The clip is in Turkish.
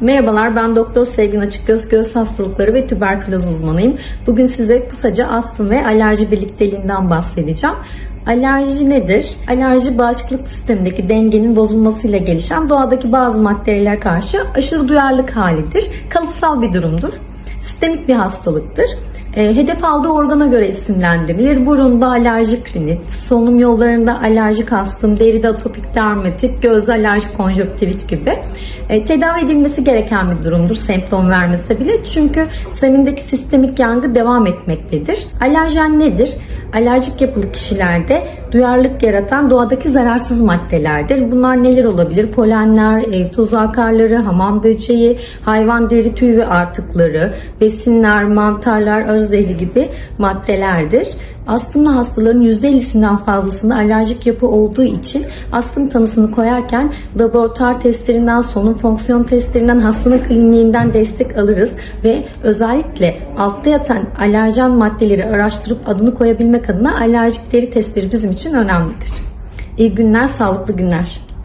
Merhabalar ben Doktor Sevgin Açıkgöz Göğüs Hastalıkları ve Tüberküloz uzmanıyım. Bugün size kısaca astım ve alerji birlikteliğinden bahsedeceğim. Alerji nedir? Alerji bağışıklık sistemindeki dengenin bozulmasıyla gelişen doğadaki bazı maddelere karşı aşırı duyarlılık halidir. Kalıtsal bir durumdur. Sistemik bir hastalıktır. E, hedef aldığı organa göre isimlendirilir. Burunda alerjik rinit, solunum yollarında alerjik astım, deride atopik dermatit, gözde alerjik konjöktivit gibi. E, tedavi edilmesi gereken bir durumdur semptom vermese bile. Çünkü zemindeki sistemik yangı devam etmektedir. Alerjen nedir? Alerjik yapılı kişilerde duyarlılık yaratan doğadaki zararsız maddelerdir. Bunlar neler olabilir? Polenler, ev tozu akarları, hamam böceği, hayvan deri tüy ve artıkları, besinler, mantarlar, arı zehri gibi maddelerdir. Astımlı hastaların %50'sinden fazlasında alerjik yapı olduğu için astım tanısını koyarken laboratuvar testlerinden, solunum fonksiyon testlerinden, hastanın kliniğinden destek alırız ve özellikle altta yatan alerjen maddeleri araştırıp adını koyabilmek adına alerjik deri testleri bizim için önemlidir. İyi günler, sağlıklı günler.